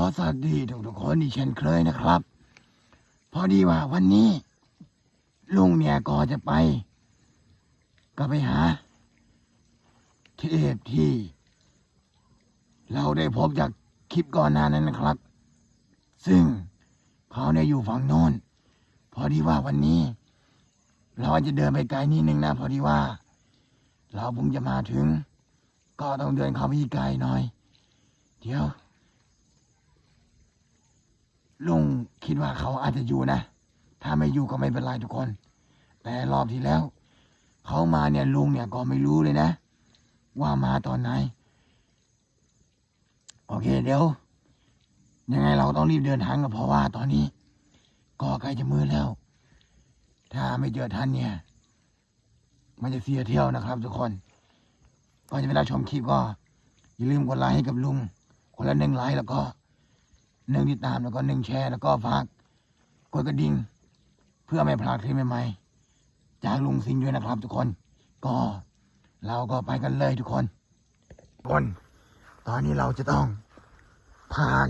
อสวัสดีทุกทุกๆคนอีกเช่นเคยนะครับ พอดีว่าวันนี้ ลุงเนี่ยก็จะไป ก็ไปหา เทพที่ เราได้พบจากคลิปก่อนหน้านั้นนะครับ ซึ่งเขาเนี่ยอยู่ฝั่งโน้น พอดีว่าวันนี้ เราจะเดินไปไกลนิดนึงนะ พอดีว่า เราเพิ่งจะมาถึง ก็ต้องเดินเขาไปอีกไกลหน่อย เดี๋ยว ลุงคิดว่าเขาอาจจะอยู่นะ ถ้าไม่อยู่ก็ไม่เป็นไรทุกคน แต่รอบที่แล้ว เขามาเนี่ยลุงเนี่ยก็ไม่รู้เลยนะ ว่ามาตอนไหน โอเคเดี๋ยว ยังไงเราต้องรีบเดินทางกันเพราะว่าตอนนี้ ก็ใกล้จะมืดแล้ว ถ้าไม่เจอท่านเนี่ย มันจะเสียเที่ยวนะครับทุกคนก่อนจะไปรับชมคลิปก็อย่าลืมกดไลค์ให้กับลุงคนละหนึ่งไลค์แล้วก็ หนึ่งติดตามแล้วก็หนึ่งแชร์แล้วก็ฝากกดกระดิ่งเพื่อไม่พลาดคลิปใหม่ๆจากลุงสิงห์ด้วยนะครับ ทุกคน ก็เราก็ไปกันเลยทุกคนคนตอนนี้เราจะต้องผ่าน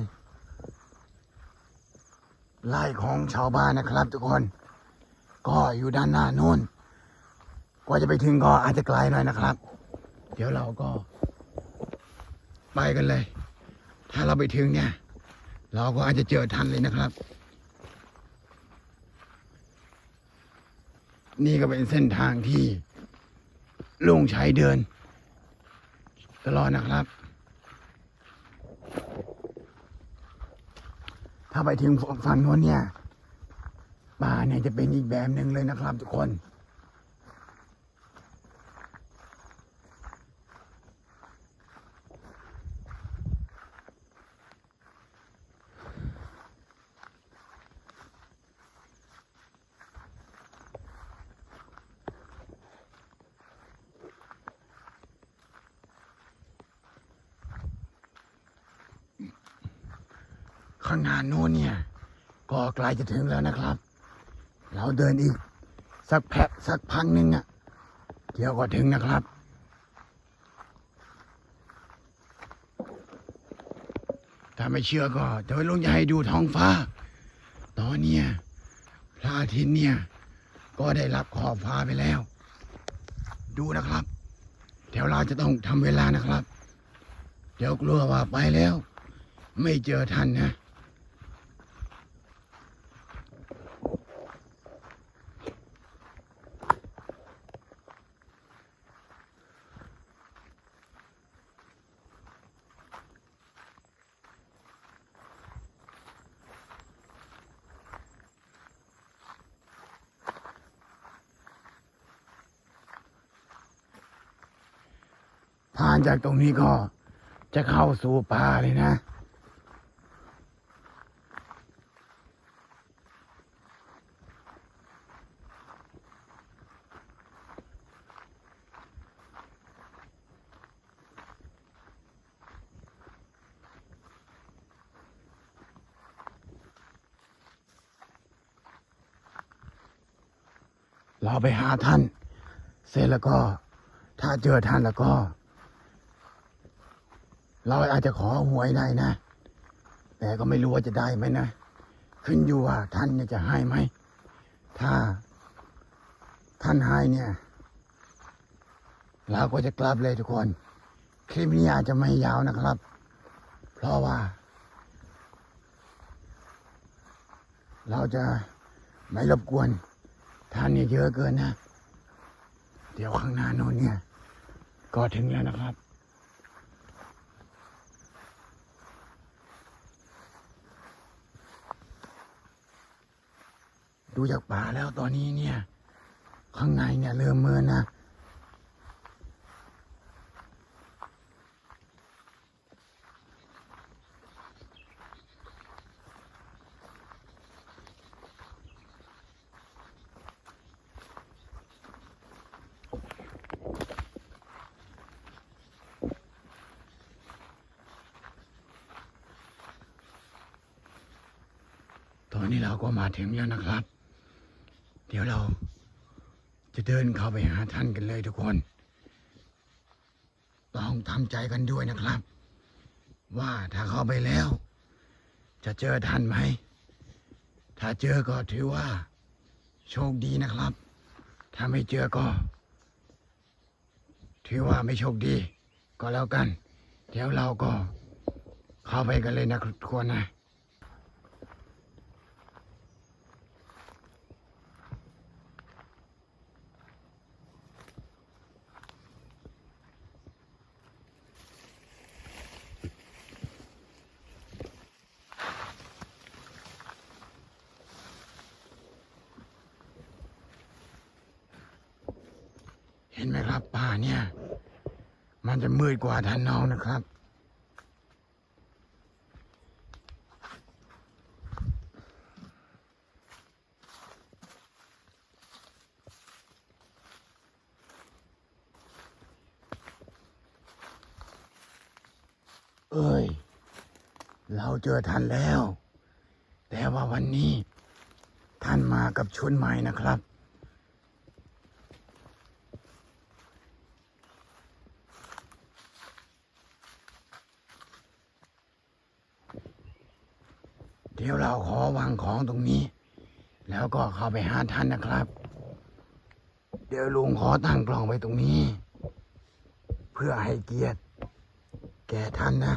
ไล่ของชาวบ้านนะครับ ทุกคน ก็อยู่ด้านหน้านู้นกว่าจะไปถึงก็อาจจะไกลหน่อยนะครับ เดี๋ยวเราก็ไปกันเลย ถ้าเราไปถึงเนี่ย เราก็อาจจะเจอทันเลยนะครับ นี่ก็เป็นเส้นทางที่ลุงใชัยเดิน ตลอดนะครับ ถ้าไปถึงฝั่งโน้นเนี่ยป่าเนี่ยจะเป็นอีกแบบหนึ่งเลยนะครับทุกคน ข้างหน้าโน้นเนี่ย ก็ใกล้จะถึงแล้วนะครับ เราเดินอีกสักแพะสักพังหนึ่งอะ่ะเดี๋ยวก็ถึงนะครับ ถ้าไม่เชื่อก็จะไปลงจะให้ดูท้องฟ้า ตอนเนี้ยพระอาทิตย์เนี่ย ก็ได้รับขอบฟ้าไปแล้ว ดูนะครับ เดี๋ยวเราจะต้องทำเวลานะครับ เดี๋ยวกลัวว่าไปแล้ว ไม่เจอท่านนะ ผ่านจากตรงนี้ก็จะเข้าสู่ป่าเลยนะเราไปหาท่าน เสร็จแล้วก็ ถ้าเจอท่านแล้วก็ เราอาจจะขอหวยได้นะ แต่ก็ไม่รู้ว่าจะได้ไหมนะ ขึ้นอยู่ว่าท่านจะให้ไหม ถ้าท่านให้เนี่ย เราก็จะกลับเลยทุกคน คลิปนี้อาจจะไม่ยาวนะครับ เพราะว่า เราจะไม่รบกวนท่านเนี่ยเยอะเกินนะ เดี๋ยวข้างหน้าโน้นเนี่ย ก็ถึงแล้วนะครับ ดูจากป่าแล้วตอนนี้เนี่ย ข้างในเนี่ยเริ่มเมินนะตอนนี้เราก็มาถึงแล้วนะครับ ดี๋ยวเราจะเดินเข้าไปหาท่านกันเลยทุกคนต้องทำใจกันด้วยนะครับ ว่าถ้าเข้าไปแล้ว จะเจอท่านไหม ถ้าเจอก็ถือว่า โชคดีนะครับ ถ้าไม่เจอก็ ถือว่าไม่โชคดี ก็แล้วกัน เดี๋ยวเราก็เข้าไปกันเลยนะทุกคนนะ เห็นไหมครับป่าเนี่ย มันจะมืดกว่าท่านน้องนะครับ เอ้ย เราเจอท่านแล้ว แต่ว่าวันนี้ท่านมากับชุดใหม่นะครับ ดี๋ยวเราขอวางของตรงนี้ แล้วก็เข้าไปหาท่านนะครับ เดี๋ยวลุงขอตั้งกล่องไว้ตรงนี้ เพื่อให้เกียรติแก่ท่านนะ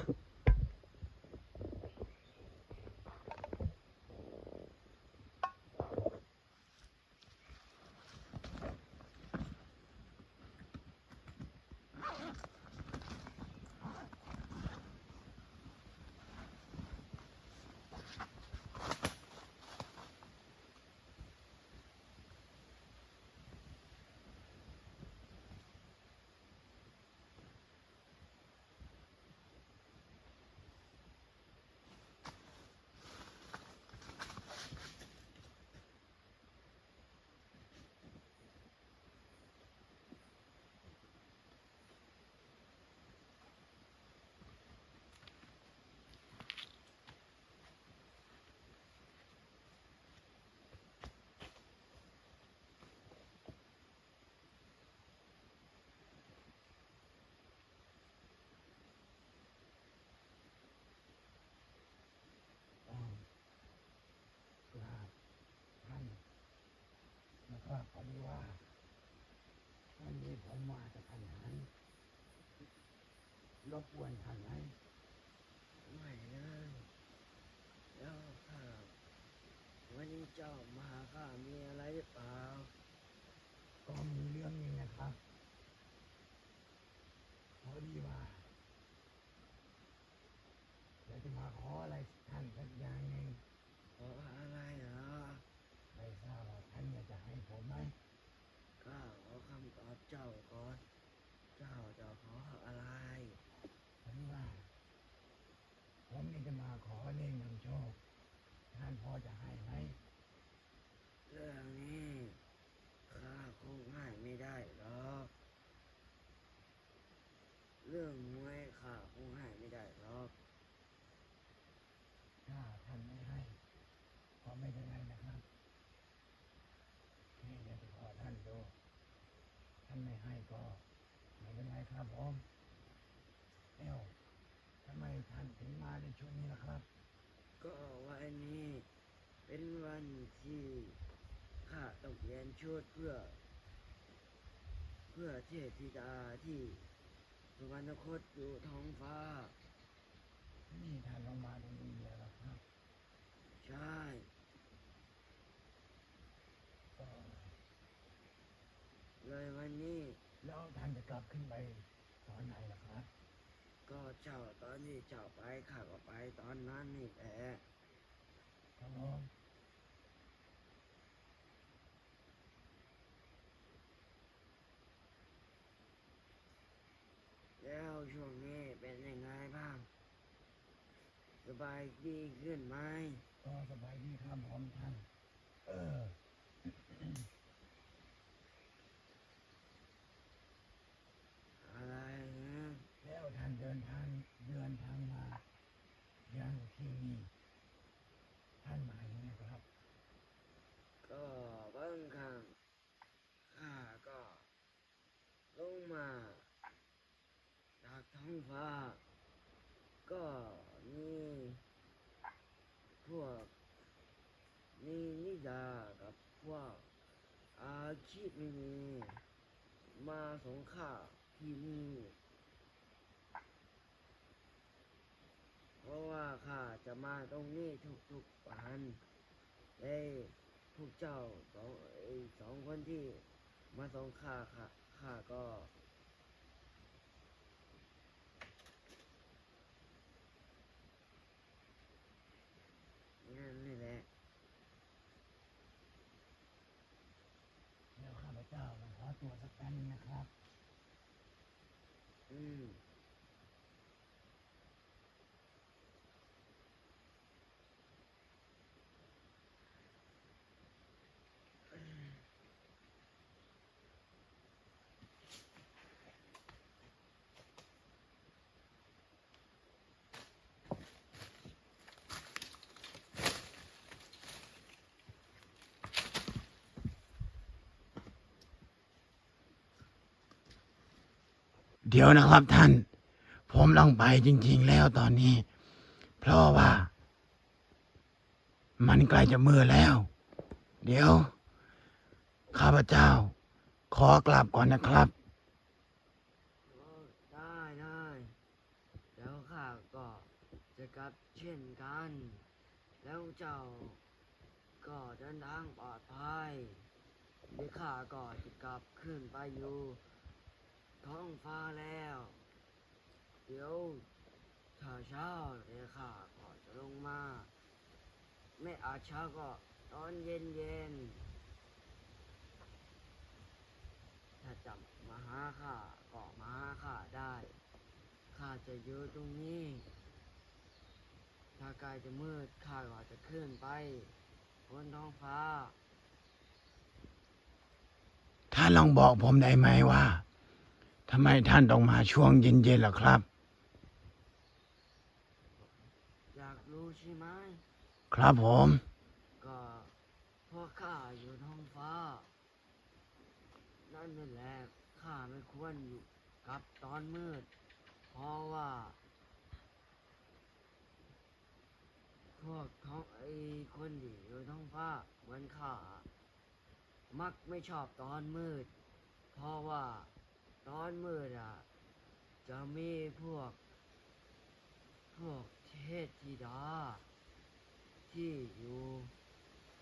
กราบท่านนะครับพอดี ว่า วันนี้ผมมาจะทันหันรบกวนท่านไหมไม่เลยแล้วข้าวันนี้เจ้ามาหาข้ามีอะไรหรือเปล่า ก็มีเรื่องนี้นะครับพอดีว่าอยากจะมาขออะไรท่านสักอย่างหนึ่ง ขออะไรเหรอ ไม่ทราบว่าท่านอยากจะให้ผมไหม ข้าขอคำตอบเจ้าก่อน เจ้าจะขออะไร พอดีว่า ผมนี่จะมาขอเลขนำโชคท่านพอจะให้ไหม เรื่องนี้ข้าคงให้ไม่ได้หรอกเรื่องมวยข้าคงให้ไม่ได้หรอก ถ้าท่านไม่ให้ก็ไม่เป็นไรนะครับนี่เดี๋ยวจะขอท่านดูท่านไม่ให้ก็ไม่เป็นไร ครับผมเอ้วทำไมท่านถึงมาในช่วงนี้ล่ะครับ ก็วันนี้เป็นวันที่ข้าต้องเปลี่ยนชุดเพื่อ เพื่อเทพธิดาที่สุวรรณคตอยู่ท้องฟ้า นี่ท่านลงมาตรงนี้เลยล่ะครับ ใช่ ก็ เลยวันนี้ แล้วท่านจะกลับขึ้นไปตอนไหนล่ะครับ ก็เจ้าตอนที่เจ้าไปข้าก็ไปตอนนั้นนี่แหละครับผมแล้วช่วงนี้เป็นยังไงบ้าง สบายดีขึ้นไหมก็สบายดีครับผมท่าน เออ อะไรนะ แล้วท่านเดินทางเดินทางมายังที่นี่ท่านมายังไงครับ ก็บางครั้งข้าก็ลงมาจาก ท้งฟ้าก็มีพวกนี่นิดากับพวกอาชีพไม่มีมาสงข้าที่นี่เพราะว่าข้าจะมาตรงนี้ทุกๆวันเอ้ยพวกเจ้าสองสองคนที่มาส่งข้าค่ะข้าก็ นั่นนี่แหละ เดี๋ยวข้าพเจ้าลองขอ นี่นะครับ อืม เดี๋ยวนะครับท่าน ผมต้องไปจริง ๆ แล้วตอนนี้ เพราะว่า มันใกล้จะมือแล้ว เดี๋ยว ข้าพเจ้า ขอกลับก่อนนะครับโอ้ได้ได้แล้วข้าก็จะกลับเช่นกัน แล้วเจ้าก็เดินทางปลอดภัยเดี๋ยวข้าก็จะกลับขึ้นไปอยู่ ท้องฟ้าแล้ว เดี๋ยวเช้าเช้าเดี๋ยวข้าก็จะลงมา ไม่อาจเช้าก็ตอนเย็นเย็น ถ้าจับมาหาข้าก็มาหาข้าได้ข้าจะอยู่ตรงนี้ ถ้ากล้จะมืดข้าก็จะขึ้นไปบนท้องฟ้า ท่านลองบอกผมได้ไหมว่า ทำไมท่านต้องมาช่วงเย็นๆล่ะครับ อยากรู้ใช่ไหมครับผม ก็เพราะข้าอยู่ท้องฟ้า นั่นนั่นแหละข้าไม่ควรอยู่กับตอนมืด เพราะว่า พวกท้องไอ้คนที่อยู่ท้องฟ้าเหมือนข้ามักไม่ชอบตอนมืด เพราะว่า ตอนมืดอะ จะมีพวก พวกเทพธิดา ที่อยู่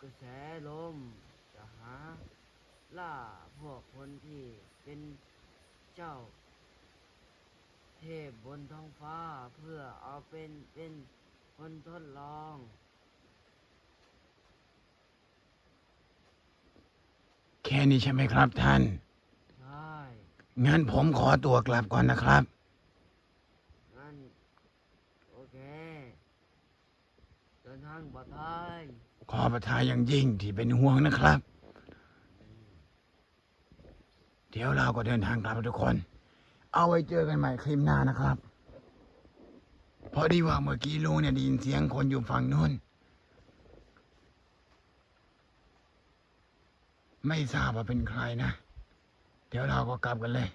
กระแสลมจะหา ล่าพวกคนที่เป็นเจ้า เทพบนท้องฟ้าเพื่อเอาเป็นเป็นคนทดลองแค่นี้ใช่ไหมครับท่าน ใช่ งั้นผมขอตัวกลับก่อนนะครับ งั้นโอเคเดินทางปลอดภัยขอประทานอย่างยิ่งที่เป็นห่วงนะครับ เดี๋ยวเราก็เดินทางกลับแล้วทุกคน เอาไว้เจอกันใหม่คลิปหน้านะครับ พอดีว่าเมื่อกี้ลุงเนี่ยได้ยินเสียงคนอยู่ฝั่งนู้น ไม่ทราบว่าเป็นใครนะ เดี๋ยวเราก็กลับกันเลย